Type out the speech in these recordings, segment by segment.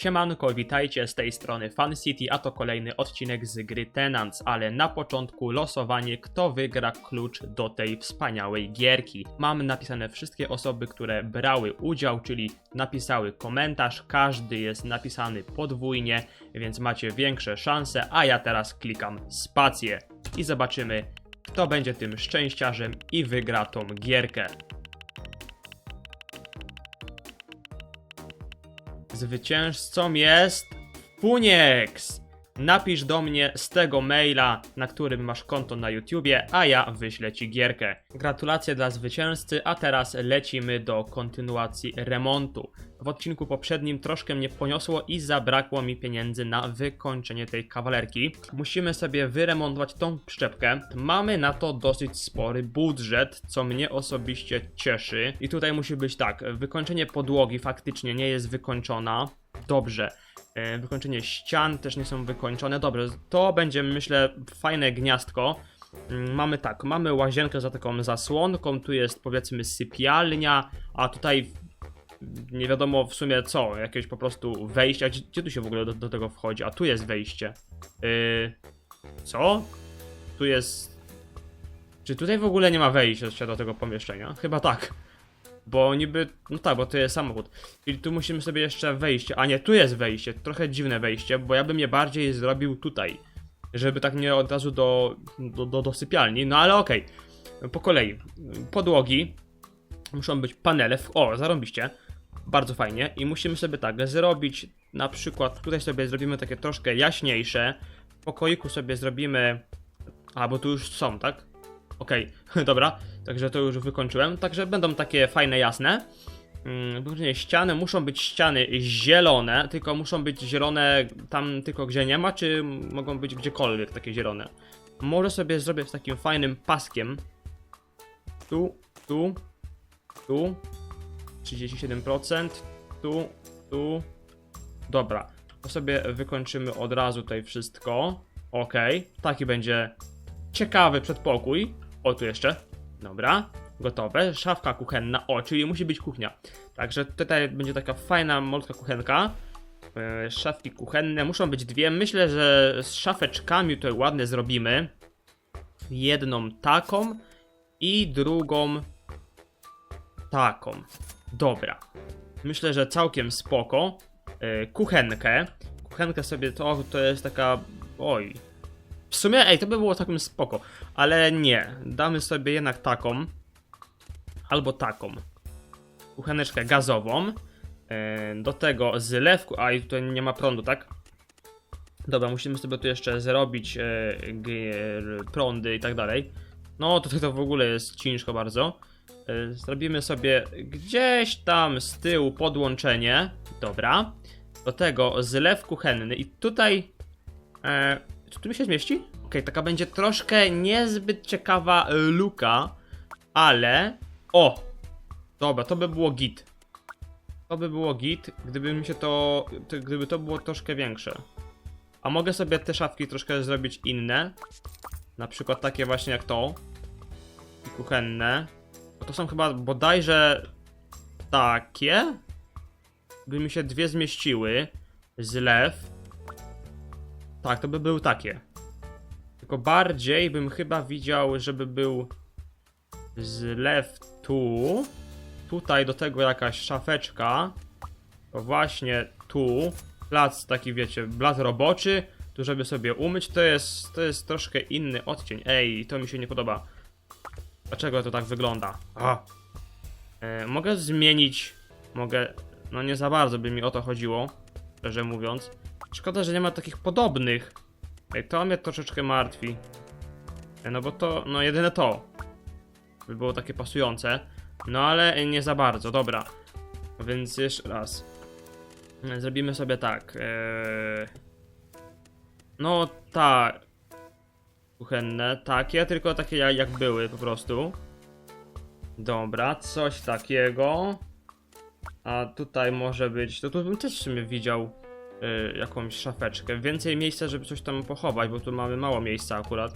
Siemanko, witajcie z tej strony Fun City, a to kolejny odcinek z gry Tenants, ale na początku losowanie, kto wygra klucz do tej wspaniałej gierki. Mam napisane wszystkie osoby, które brały udział, czyli napisały komentarz, każdy jest napisany podwójnie, więc macie większe szanse, a ja teraz klikam spację i zobaczymy, kto będzie tym szczęściarzem i wygra tą gierkę. Zwycięzcą jest Puniex. Napisz do mnie z tego maila, na którym masz konto na YouTubie, a ja wyślę ci gierkę. Gratulacje dla zwycięzcy, a teraz lecimy do kontynuacji remontu. W odcinku poprzednim troszkę mnie poniosło i zabrakło mi pieniędzy na wykończenie tej kawalerki. Musimy sobie wyremontować tą przyczepkę. Mamy na to dosyć spory budżet, co mnie osobiście cieszy. I tutaj musi być tak, wykończenie podłogi faktycznie nie jest wykończona. Dobrze. E, Wykończenie ścian też nie są wykończone. Dobrze, to będzie myślę fajne gniazdko. Mm, Mamy tak, mamy łazienkę za taką zasłonką, tu jest powiedzmy sypialnia, a tutaj nie wiadomo w sumie co, jakieś po prostu wejście. A gdzie, gdzie tu się w ogóle do, do tego wchodzi? A tu jest wejście. Yy, co? Tu jest. Czy tutaj w ogóle nie ma wejścia do tego pomieszczenia? Chyba tak. Bo niby. No tak, bo to jest samochód. Czyli tu musimy sobie jeszcze wejście. A nie, tu jest wejście. Trochę dziwne wejście, bo ja bym je bardziej zrobił tutaj. Żeby tak nie od razu do, do, do, do sypialni. No ale okej. Po kolei. Podłogi. Muszą być panele. W... O, zarąbiście. Bardzo fajnie. I musimy sobie tak zrobić. Na przykład tutaj sobie zrobimy takie troszkę jaśniejsze. W pokoiku sobie zrobimy. A, bo tu już są, tak? Okej, dobra. Także to już wykończyłem. Także będą takie fajne, jasne. Mm, Później ściany muszą być ściany zielone, tylko muszą być zielone tam tylko gdzie nie ma, czy mogą być gdziekolwiek takie zielone. Może sobie zrobię z takim fajnym paskiem. Tu, tu, tu. 37%. Tu, tu. Dobra. To sobie wykończymy od razu tutaj wszystko. Ok. Taki będzie ciekawy przedpokój. O, tu jeszcze. Dobra. Gotowe. Szafka kuchenna. O, czyli musi być kuchnia. Także tutaj będzie taka fajna, malutka kuchenka. E, Szafki kuchenne. Muszą być dwie. Myślę, że z szafeczkami tutaj ładnie zrobimy. Jedną taką i drugą taką. Dobra. Myślę, że całkiem spoko. E, kuchenkę. Kuchenkę sobie to, to jest taka. Oj. W sumie, ej, to by było całkiem spoko. Ale nie. Damy sobie jednak taką. Albo taką. Kucheneczkę gazową. E, do tego zlewku. A i tutaj nie ma prądu, tak? Dobra, musimy sobie tu jeszcze zrobić e, prądy i tak dalej. No, to, to w ogóle jest ciężko bardzo. E, Zrobimy sobie gdzieś tam z tyłu podłączenie. Dobra. Do tego zlew kuchenny. I tutaj. Czy tu mi się zmieści? Okej, taka będzie troszkę niezbyt ciekawa luka, ale. O! Dobra, to by było git. To by było git, gdyby mi się to. to gdyby to było troszkę większe. A mogę sobie te szafki troszkę zrobić inne. Na przykład takie właśnie jak to. I kuchenne. Bo to są chyba bodajże takie. By mi się dwie zmieściły. Zlew. Tak, to by były takie. Tylko bardziej bym chyba widział, żeby był zlew tu. Tutaj do tego jakaś szafeczka. To właśnie tu. Plac taki, wiecie, blat roboczy. Tu, żeby sobie umyć. To jest, to jest troszkę inny odcień. Ej, to mi się nie podoba. Dlaczego to tak wygląda? E, mogę zmienić. Mogę. No nie za bardzo by mi o to chodziło. Szczerze mówiąc. Szkoda, że nie ma takich podobnych. Ej, to mnie troszeczkę martwi. E, no bo to. No jedyne to. By było takie pasujące. No ale nie za bardzo, dobra. Więc jeszcze raz. Zrobimy sobie tak. E, no tak kuchenne, takie, tylko takie jak, jak były po prostu. Dobra, coś takiego. A tutaj może być, to tu bym też w sumie widział y, jakąś szafeczkę. Więcej miejsca, żeby coś tam pochować, bo tu mamy mało miejsca akurat.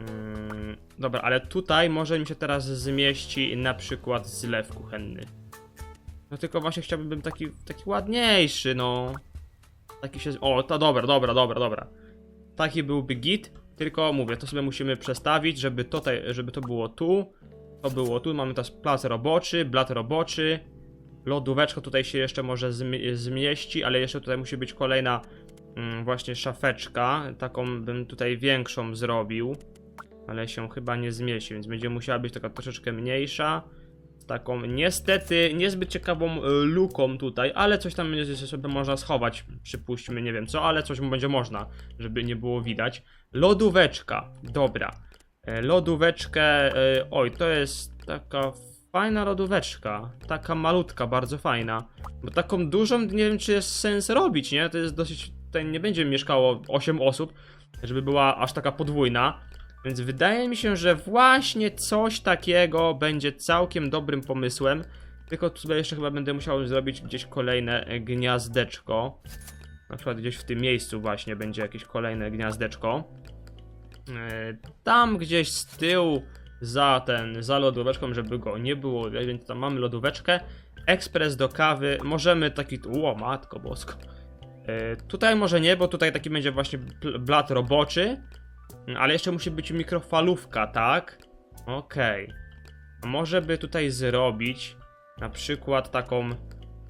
Ym, dobra, ale tutaj może mi się teraz zmieści na przykład zlew kuchenny. No tylko właśnie chciałbym taki, taki ładniejszy, no. Taki się... O, to dobra, dobra, dobra, dobra. Taki byłby git, tylko mówię, to sobie musimy przestawić, żeby tutaj, żeby to było tu. To było tu, mamy teraz plac roboczy, blat roboczy. Lodóweczka tutaj się jeszcze może zmi- zmieści, ale jeszcze tutaj musi być kolejna mm, właśnie szafeczka. Taką bym tutaj większą zrobił. Ale się chyba nie zmieści, więc będzie musiała być taka troszeczkę mniejsza. Taką niestety niezbyt ciekawą y, luką tutaj, ale coś tam będzie sobie można schować. Przypuśćmy, nie wiem co, ale coś mu będzie można, żeby nie było widać. Lodóweczka, dobra. E, Lodóweczkę, e, oj, to jest taka fajna lodóweczka. Taka malutka, bardzo fajna. Bo taką dużą nie wiem, czy jest sens robić, nie? To jest dosyć. Tutaj nie będzie mieszkało 8 osób, żeby była aż taka podwójna. Więc wydaje mi się, że właśnie coś takiego będzie całkiem dobrym pomysłem. Tylko tu sobie jeszcze chyba będę musiał zrobić gdzieś kolejne gniazdeczko. Na przykład gdzieś w tym miejscu właśnie będzie jakieś kolejne gniazdeczko. E, Tam gdzieś z tyłu za ten, za lodóweczką, żeby go nie było, więc tam mamy lodóweczkę. Ekspres do kawy, możemy taki, o matko bosko. E, Tutaj może nie, bo tutaj taki będzie właśnie blat roboczy, ale jeszcze musi być mikrofalówka, tak? Okej. A może by tutaj zrobić na przykład taką,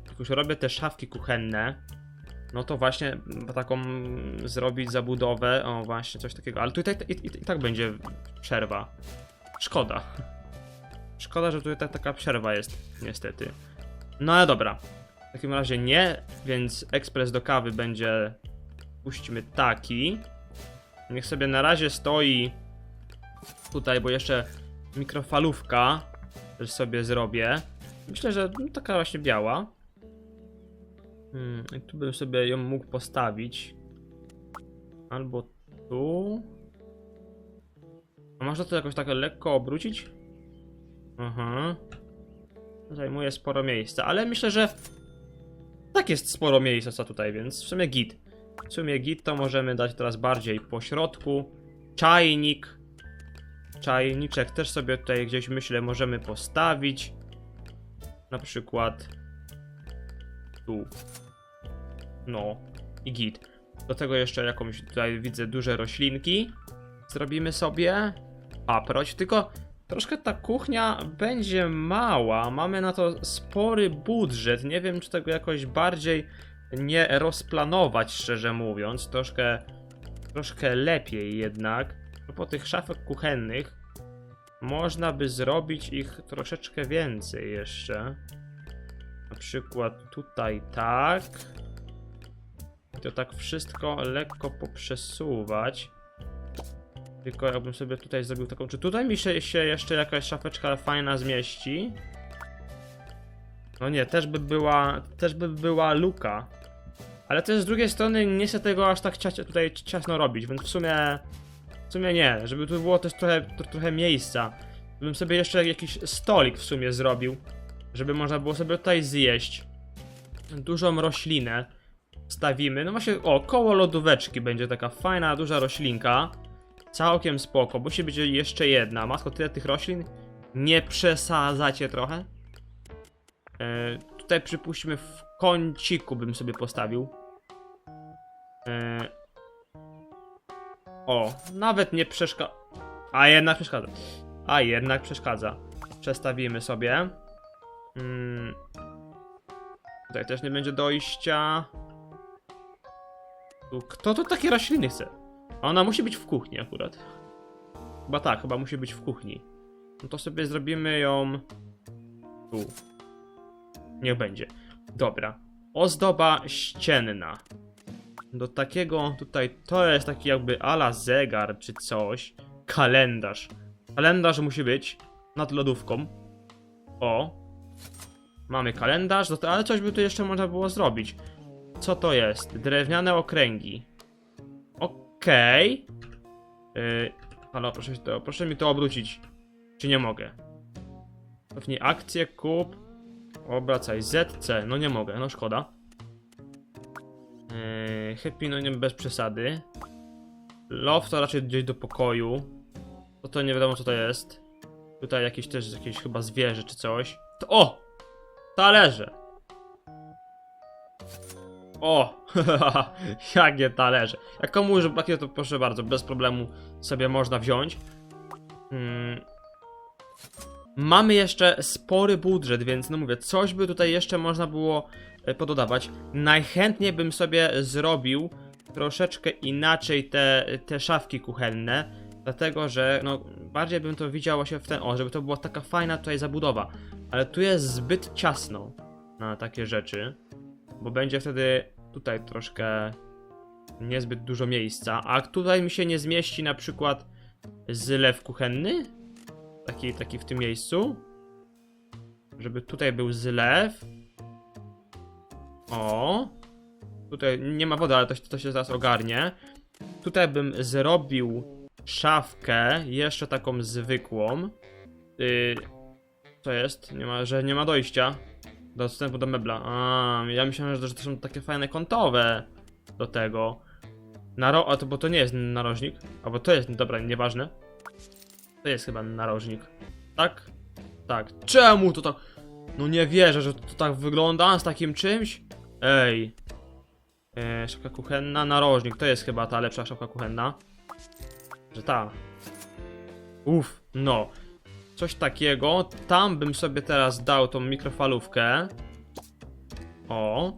jak już robię te szafki kuchenne, no to właśnie taką zrobić zabudowę, o właśnie coś takiego, ale tutaj i, i, i tak będzie przerwa. Szkoda. Szkoda, że tutaj ta, taka przerwa jest, niestety. No ale dobra. W takim razie nie, więc ekspres do kawy będzie, puśćmy taki. Niech sobie na razie stoi tutaj, bo jeszcze mikrofalówka też sobie zrobię. Myślę, że no, taka właśnie biała. Hmm, tu bym sobie ją mógł postawić. Albo tu. A można to jakoś tak lekko obrócić? Aha. Zajmuje sporo miejsca, ale myślę, że tak jest sporo miejsca co tutaj, więc w sumie git. W sumie git to możemy dać teraz bardziej po środku. Czajnik. Czajniczek też sobie tutaj gdzieś myślę możemy postawić. Na przykład tu. No i git. Do tego jeszcze jakąś tutaj widzę duże roślinki. Zrobimy sobie paproć, tylko troszkę ta kuchnia będzie mała. Mamy na to spory budżet. Nie wiem, czy tego jakoś bardziej nie rozplanować, szczerze mówiąc. Troszkę, troszkę lepiej jednak. Po tych szafek kuchennych można by zrobić ich troszeczkę więcej jeszcze. Na przykład tutaj tak. I to tak wszystko lekko poprzesuwać. Tylko jakbym sobie tutaj zrobił taką. Czy tutaj mi się, się jeszcze jakaś szafeczka fajna zmieści? No nie, też by była. Też by była luka. Ale też z drugiej strony nie chcę tego aż tak cia tutaj ciasno robić, więc w sumie. W sumie nie, żeby tu było też trochę, tro, trochę miejsca. Bym sobie jeszcze jakiś stolik w sumie zrobił, żeby można było sobie tutaj zjeść. Dużą roślinę stawimy. No właśnie, o, koło lodóweczki będzie taka fajna, duża roślinka. Całkiem spoko. Musi być jeszcze jedna. Matko, tyle tych roślin? Nie przesadzacie trochę? E, tutaj przypuśćmy w kąciku bym sobie postawił. E, o, nawet nie przeszkadza. A jednak przeszkadza. A jednak przeszkadza. Przestawimy sobie. Mm. Tutaj też nie będzie dojścia. Kto to takie rośliny chce? Ona musi być w kuchni akurat. Chyba tak, chyba musi być w kuchni. No to sobie zrobimy ją tu. Niech będzie. Dobra. Ozdoba ścienna. Do takiego tutaj, to jest taki jakby ala zegar czy coś. Kalendarz. Kalendarz musi być nad lodówką. O. Mamy kalendarz, no ale coś by tu jeszcze można było zrobić. Co to jest? Drewniane okręgi. Okej. Yy, halo, proszę, to, proszę mi to obrócić. Czy nie mogę? Cofnij akcję, kup. Obracaj ZC. No nie mogę, no szkoda. Yy, happy, no nie bez przesady. Love to raczej gdzieś do pokoju. To to nie wiadomo co to jest. Tutaj jakieś też jakieś chyba zwierzę czy coś. To, o! Talerze! O! Jakie talerze. Jak komuś brakuje, to proszę bardzo, bez problemu sobie można wziąć. Mm. Mamy jeszcze spory budżet, więc no mówię, coś by tutaj jeszcze można było e, pododawać. Najchętniej bym sobie zrobił troszeczkę inaczej te, te szafki kuchenne, dlatego że no bardziej bym to widział właśnie w ten, o, żeby to była taka fajna tutaj zabudowa. Ale tu jest zbyt ciasno na takie rzeczy, bo będzie wtedy tutaj troszkę niezbyt dużo miejsca, a tutaj mi się nie zmieści na przykład zlew kuchenny, taki, taki w tym miejscu, żeby tutaj był zlew. O, tutaj nie ma wody, ale to, to się zaraz ogarnie. Tutaj bym zrobił szafkę, jeszcze taką zwykłą. Yy, co jest? Nie ma, że nie ma dojścia. Dostępu do mebla. A, ja myślałem, że to są takie fajne kątowe do tego. Naro a to, bo to nie jest narożnik. Albo to jest, dobra, nieważne. To jest chyba narożnik. Tak? Tak. Czemu to tak? No nie wierzę, że to tak wygląda z takim czymś. Ej. E, szafka kuchenna, narożnik. To jest chyba ta lepsza szafka kuchenna. Że ta. Uff, no. Coś takiego. Tam bym sobie teraz dał tą mikrofalówkę. O.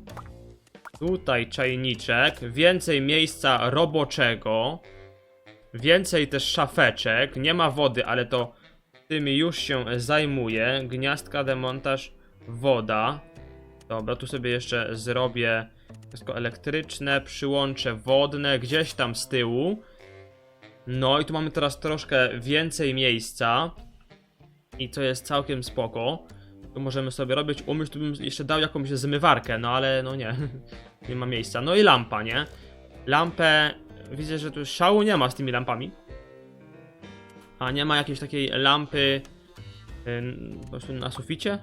Tutaj czajniczek. Więcej miejsca roboczego. Więcej też szafeczek. Nie ma wody, ale to tymi już się zajmuję. Gniazdka, demontaż, woda. Dobra, tu sobie jeszcze zrobię wszystko elektryczne, przyłącze wodne, gdzieś tam z tyłu. No i tu mamy teraz troszkę więcej miejsca. I to jest całkiem spoko. Tu możemy sobie robić umysł, tu bym jeszcze dał jakąś zmywarkę, no ale no nie. nie ma miejsca. No i lampa, nie? Lampę... Widzę, że tu szału nie ma z tymi lampami. A nie ma jakiejś takiej lampy prostu na suficie?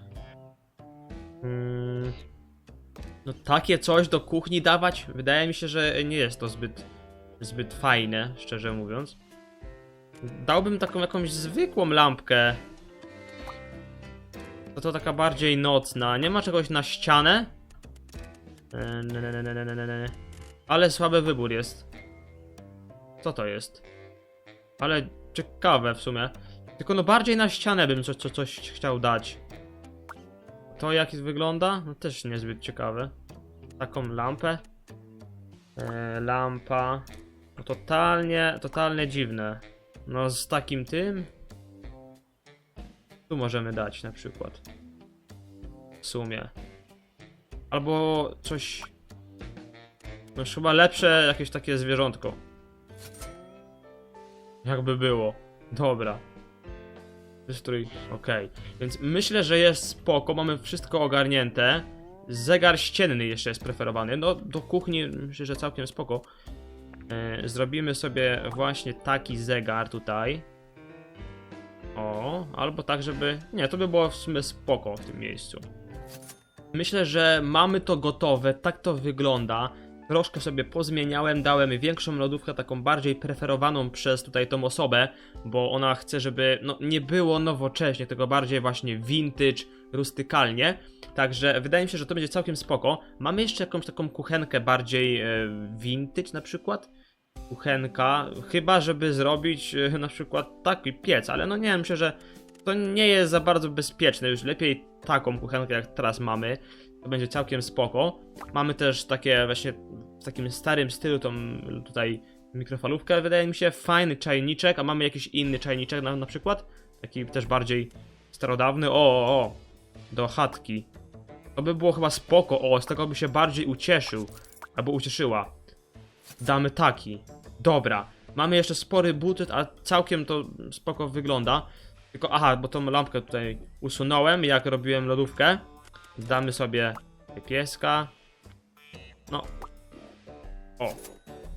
Ym, no takie coś do kuchni dawać? Wydaje mi się, że nie jest to zbyt, zbyt fajne, szczerze mówiąc. Dałbym taką jakąś zwykłą lampkę. To to taka bardziej nocna. Nie ma czegoś na ścianę? E, ne, ne, ne, ne, ne, ne. Ale słaby wybór jest. Co to jest? Ale ciekawe w sumie. Tylko no bardziej na ścianę bym coś, coś, coś chciał dać. To jak wygląda? No też niezbyt ciekawe. Taką lampę. E, lampa. No totalnie, totalnie dziwne. No z takim tym. Tu możemy dać na przykład. W sumie. Albo coś. No już chyba lepsze jakieś takie zwierzątko. Jakby było. Dobra. Wystrój, okej. Więc myślę, że jest spoko, mamy wszystko ogarnięte. Zegar ścienny jeszcze jest preferowany. No, do kuchni myślę, że całkiem spoko. E, zrobimy sobie właśnie taki zegar tutaj. O, albo tak, żeby... Nie, to by było w sumie spoko w tym miejscu. Myślę, że mamy to gotowe, tak to wygląda. Troszkę sobie pozmieniałem, dałem większą lodówkę, taką bardziej preferowaną przez tutaj tą osobę, bo ona chce, żeby no, nie było nowocześnie, tylko bardziej właśnie vintage, rustykalnie. Także wydaje mi się, że to będzie całkiem spoko. Mamy jeszcze jakąś taką kuchenkę bardziej e, vintage na przykład. Kuchenka, chyba żeby zrobić e, na przykład taki piec, ale no nie wiem, myślę, że to nie jest za bardzo bezpieczne, już lepiej taką kuchenkę jak teraz mamy. To będzie całkiem spoko. Mamy też takie właśnie w takim starym stylu tą tutaj mikrofalówkę, wydaje mi się, fajny czajniczek, a mamy jakiś inny czajniczek na, na przykład, taki też bardziej starodawny, o, o, o, do chatki. To by było chyba spoko, o, z tego by się bardziej ucieszył, albo ucieszyła. Damy taki. Dobra. Mamy jeszcze spory budżet, a całkiem to spoko wygląda. Tylko, aha, bo tą lampkę tutaj usunąłem, jak robiłem lodówkę. Damy sobie pieska. No. O.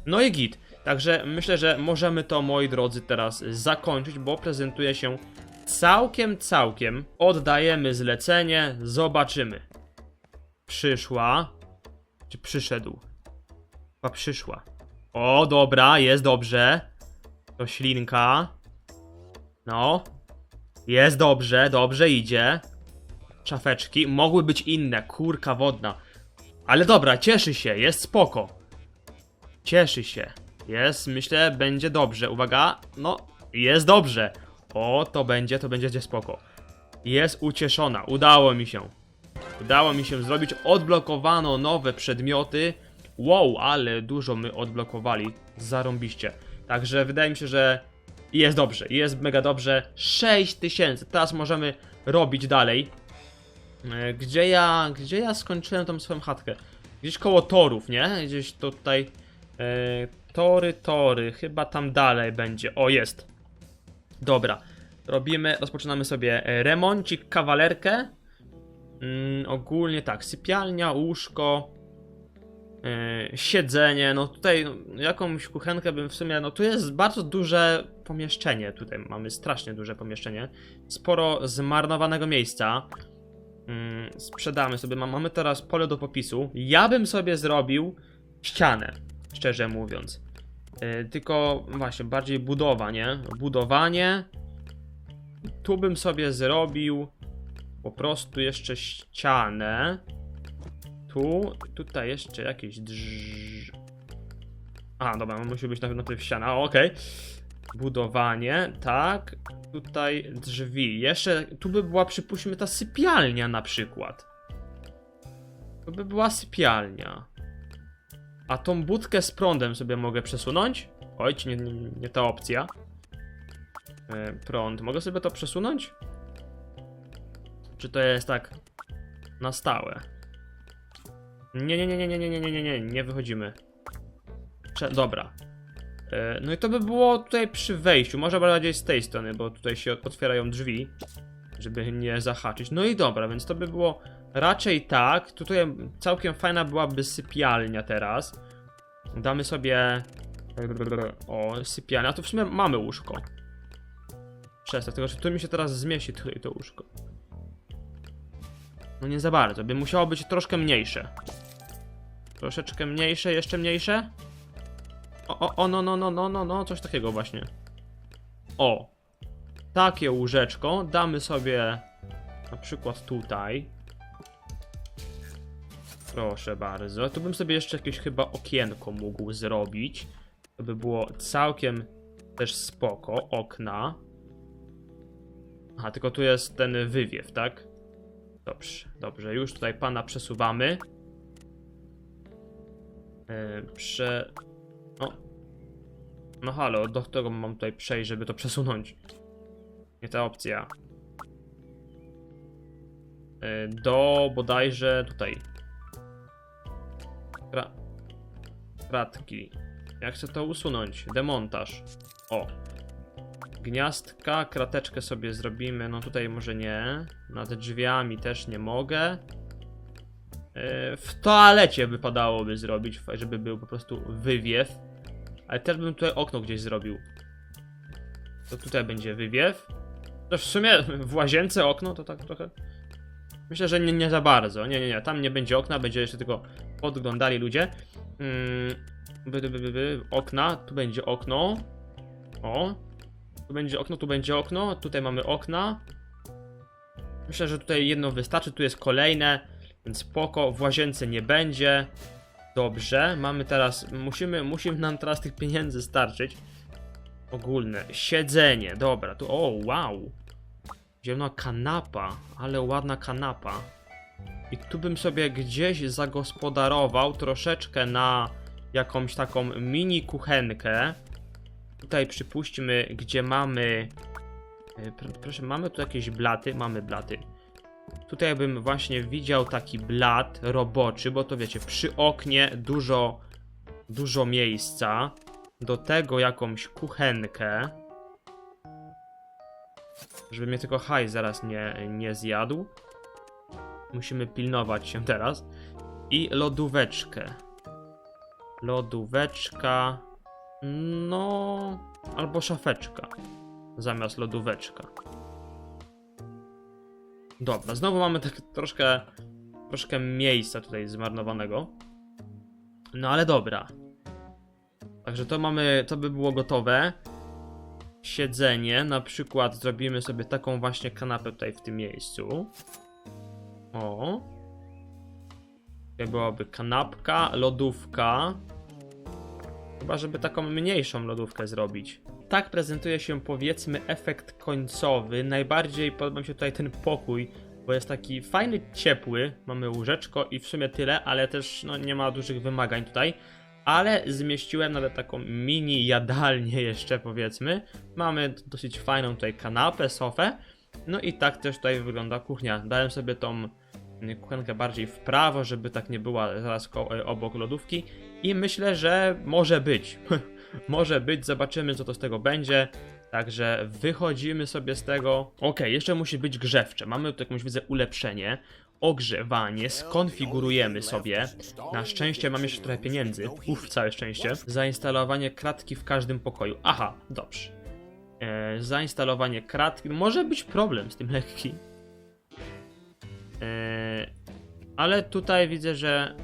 No i git. Także myślę, że możemy to, moi drodzy, teraz zakończyć, bo prezentuje się całkiem, całkiem. Oddajemy zlecenie, zobaczymy. Przyszła. Czy przyszedł? Chyba przyszła. O, dobra, jest dobrze. To ślinka. No. Jest dobrze, dobrze idzie. Szafeczki. Mogły być inne. Kurka wodna. Ale dobra, cieszy się, jest spoko. Cieszy się. Jest, myślę, będzie dobrze. Uwaga, no, jest dobrze. O, to będzie, to będzie spoko. Jest ucieszona, udało mi się. Udało mi się zrobić, odblokowano nowe przedmioty. Wow, ale dużo my odblokowali, zarąbiście. Także wydaje mi się, że jest dobrze, jest mega dobrze. 6000, teraz możemy robić dalej. E, Gdzie ja, gdzie ja skończyłem tą swoją chatkę? Gdzieś koło torów, nie? Gdzieś tutaj. E, tory, tory, chyba tam dalej będzie. O, jest. Dobra. Robimy, rozpoczynamy sobie e, remoncik, kawalerkę. Mm, ogólnie tak, sypialnia, łóżko, e, siedzenie. No tutaj no, jakąś kuchenkę bym w sumie. No tu jest bardzo duże pomieszczenie. Tutaj mamy strasznie duże pomieszczenie. Sporo zmarnowanego miejsca. Mm, sprzedamy sobie. ma- Mamy teraz pole do popisu. Ja bym sobie zrobił ścianę, szczerze mówiąc. Yy, tylko właśnie bardziej budowa, nie? Budowanie. Tu bym sobie zrobił po prostu jeszcze ścianę. Tu, tutaj jeszcze jakieś drż... A, dobra, musi być na- najpierw ściana, okej. Budowanie, tak. Tutaj drzwi. Jeszcze, tu by była, przypuśćmy, ta sypialnia na przykład. To by była sypialnia. A tą budkę z prądem sobie mogę przesunąć? Oj, czy nie, nie, nie ta opcja. E, prąd. Mogę sobie to przesunąć? Czy to jest tak na stałe? Nie, nie, nie, nie, nie, nie, nie, nie, nie, nie, nie wychodzimy. Prze dobra. E, No i to by było tutaj przy wejściu, może bardziej z tej strony, bo tutaj się otwierają drzwi, żeby nie zahaczyć. No i dobra, więc to by było raczej tak. Tutaj całkiem fajna byłaby sypialnia teraz. Damy sobie... O, sypialnia, to w sumie mamy łóżko. Przestań, tylko że tu mi się teraz zmieści to łóżko. No nie za bardzo, by musiało być troszkę mniejsze. Troszeczkę mniejsze, jeszcze mniejsze? O, o, o, no, no, no, no, no, no, coś takiego właśnie. O. Takie łóżeczko damy sobie na przykład tutaj. Proszę bardzo. Tu bym sobie jeszcze jakieś chyba okienko mógł zrobić. To by było całkiem też spoko. Okna. Aha, tylko tu jest ten wywiew, tak? Dobrze, dobrze. Już tutaj pana przesuwamy. Yy, prze... O. No halo, do którego mam tutaj przejść, żeby to przesunąć? Nie ta opcja. Yy, Do bodajże tutaj. Kra... Kratki. Jak chcę to usunąć? Demontaż. O. Gniazdka, krateczkę sobie zrobimy. No tutaj może nie. Nad drzwiami też nie mogę. Yy, W toalecie wypadałoby zrobić, żeby był po prostu wywiew. Ale też bym tutaj okno gdzieś zrobił. To tutaj będzie wywiew. To w sumie w łazience okno to tak trochę. Myślę, że nie, nie za bardzo. Nie, nie, nie. Tam nie będzie okna, będzie jeszcze tylko podglądali ludzie. Mm, by, by, by, by. Okna, tu będzie okno. O. Tu będzie okno, tu będzie okno. Tutaj mamy okna. Myślę, że tutaj jedno wystarczy. Tu jest kolejne, więc spoko. W łazience nie będzie. Dobrze, mamy teraz. Musimy, musimy nam teraz tych pieniędzy starczyć. Ogólne. Siedzenie, dobra, tu. O, wow. Ziemna kanapa, ale ładna kanapa. I tu bym sobie gdzieś zagospodarował troszeczkę na jakąś taką mini kuchenkę. Tutaj przypuśćmy, gdzie mamy. e, pr- Proszę, mamy tu jakieś blaty? Mamy blaty. Tutaj bym właśnie widział taki blat roboczy, bo to wiecie, przy oknie dużo, dużo miejsca. Do tego jakąś kuchenkę. Żeby mnie tylko haj zaraz nie, nie zjadł. Musimy pilnować się teraz. I lodóweczkę. Lodóweczka. No. Albo szafeczka. Zamiast lodóweczka. Dobra, znowu mamy tak troszkę, troszkę miejsca tutaj zmarnowanego. No ale dobra. Także to mamy, to by było gotowe. Siedzenie, na przykład zrobimy sobie taką właśnie kanapę tutaj w tym miejscu. O. Tutaj byłaby kanapka, lodówka. Chyba, żeby taką mniejszą lodówkę zrobić. Tak prezentuje się powiedzmy efekt końcowy. Najbardziej podoba mi się tutaj ten pokój, bo jest taki fajny, ciepły. Mamy łóżeczko i w sumie tyle, ale też no, nie ma dużych wymagań tutaj. Ale zmieściłem nawet taką mini jadalnię jeszcze powiedzmy. Mamy dosyć fajną tutaj kanapę, sofę. No i tak też tutaj wygląda kuchnia. Dałem sobie tą kuchenkę bardziej w prawo, żeby tak nie była zaraz obok lodówki. I myślę, że może być. może być, zobaczymy co to z tego będzie. Także wychodzimy sobie z tego. Ok, jeszcze musi być grzewcze. Mamy tu jakąś widzę ulepszenie. Ogrzewanie, skonfigurujemy sobie. Na szczęście mam jeszcze trochę pieniędzy. Uff, całe szczęście. Zainstalowanie kratki w każdym pokoju. Aha, dobrze. E, zainstalowanie kratki. Może być problem z tym lekki. E, ale tutaj widzę, że.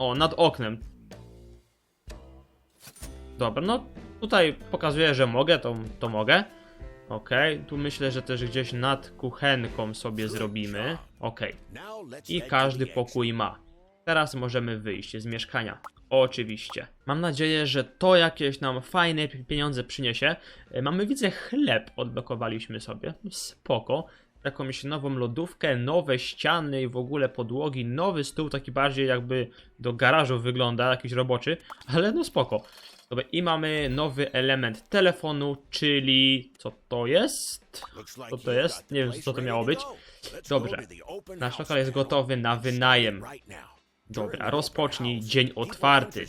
O, nad oknem. Dobra, no tutaj pokazuję, że mogę, to, to mogę. Okej, tu myślę, że też gdzieś nad kuchenką sobie zrobimy. Okej, i każdy pokój ma. Teraz możemy wyjść z mieszkania. Oczywiście. Mam nadzieję, że to jakieś nam fajne pi- pieniądze przyniesie. E, Mamy, widzę, chleb odblokowaliśmy sobie. Spoko. Jakąś nową lodówkę, nowe ściany i w ogóle podłogi, nowy stół, taki bardziej jakby do garażu wygląda, jakiś roboczy, ale no spoko. Dobra, i mamy nowy element telefonu, czyli co to jest? Co to jest? Nie wiem, co to miało być. Dobrze. Dobrze. Nasz lokal jest gotowy na wynajem. Dobra, rozpocznij dzień otwarty.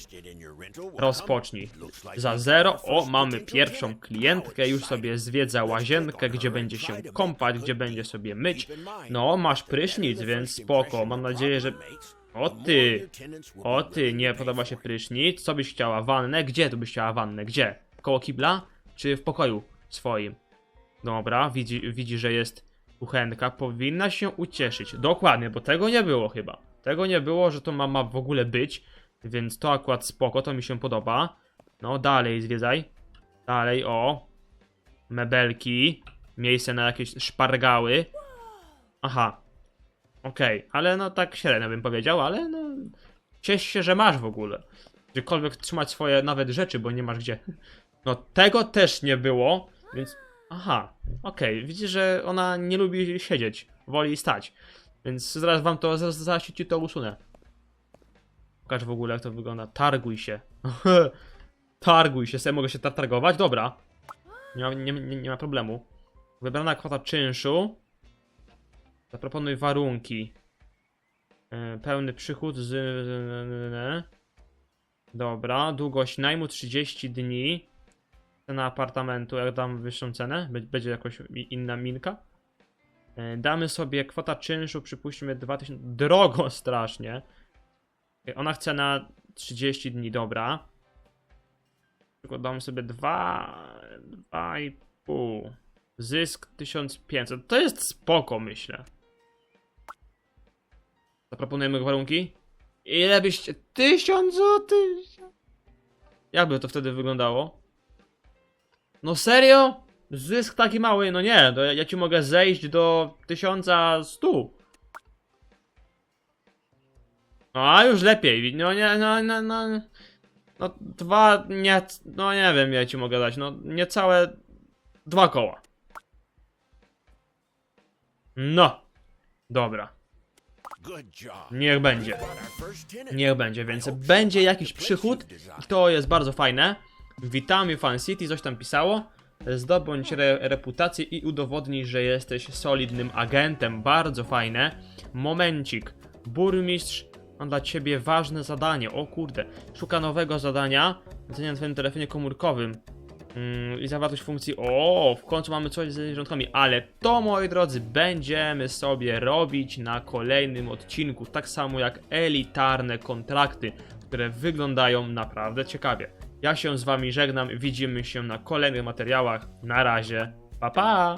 Rozpocznij. Za zero, o, mamy pierwszą klientkę, już sobie zwiedza łazienkę, gdzie będzie się kąpać, gdzie będzie sobie myć. No, masz prysznic, więc spoko, mam nadzieję, że... O ty, o ty, nie podoba się prysznic, co byś chciała, wannę? Gdzie tu byś chciała wannę, gdzie? Koło kibla? Czy w pokoju swoim? Dobra, widzi, widzi że jest kuchenka, powinna się ucieszyć. Dokładnie, bo tego nie było chyba. Tego nie było, że to ma, ma w ogóle być, więc to akurat spoko, to mi się podoba. No, dalej zwiedzaj. Dalej, o. Mebelki. Miejsce na jakieś szpargały. Aha. Okej, ale no tak średnio bym powiedział, ale no... Ciesz się, że masz w ogóle. Gdziekolwiek trzymać swoje nawet rzeczy, bo nie masz gdzie. No tego też nie było, więc... Aha, okej, widzisz, że ona nie lubi siedzieć, woli stać. Więc zaraz wam to, zaraz, zaraz ci to usunę. Pokaż w ogóle jak to wygląda. Targuj się. Targuj się, sobie mogę się tar- targować? Dobra. Nie ma, nie, nie, nie ma problemu. Wybrana kwota czynszu. Zaproponuj warunki. E, Pełny przychód z... Dobra, długość najmu 30 dni. Cena apartamentu, jak dam wyższą cenę? Będzie jakoś inna minka? E, Damy sobie kwota czynszu, przypuśćmy 2000. Drogo strasznie. Okej, Ona chce na 30 dni, dobra. Tylko damy sobie 2, 2,5. Zysk 1500. To jest spoko, myślę. Zaproponujemy warunki? Ile byście. 1000 złotych? Jakby to wtedy wyglądało? No serio? Zysk taki mały? No nie, to ja, ja ci mogę zejść do 1100. No a już lepiej. No nie, no, no, no. No dwa, nie, no nie wiem, ja ci mogę dać. No niecałe dwa koła. No. Dobra, niech będzie. Niech będzie, więc będzie jakiś przychód i to jest bardzo fajne. Witamy Fan City, coś tam pisało. Zdobądź re reputację i udowodnij, że jesteś solidnym agentem. Bardzo fajne. Momencik. Burmistrz ma dla ciebie ważne zadanie. O kurde. Szuka nowego zadania. Zadania na twoim telefonie komórkowym. Mm, I zawartość funkcji. O, w końcu mamy coś z zwierzątkami. Ale to, moi drodzy, będziemy sobie robić na kolejnym odcinku. Tak samo jak elitarne kontrakty, które wyglądają naprawdę ciekawie. Ja się z wami żegnam. Widzimy się na kolejnych materiałach. Na razie. Pa pa!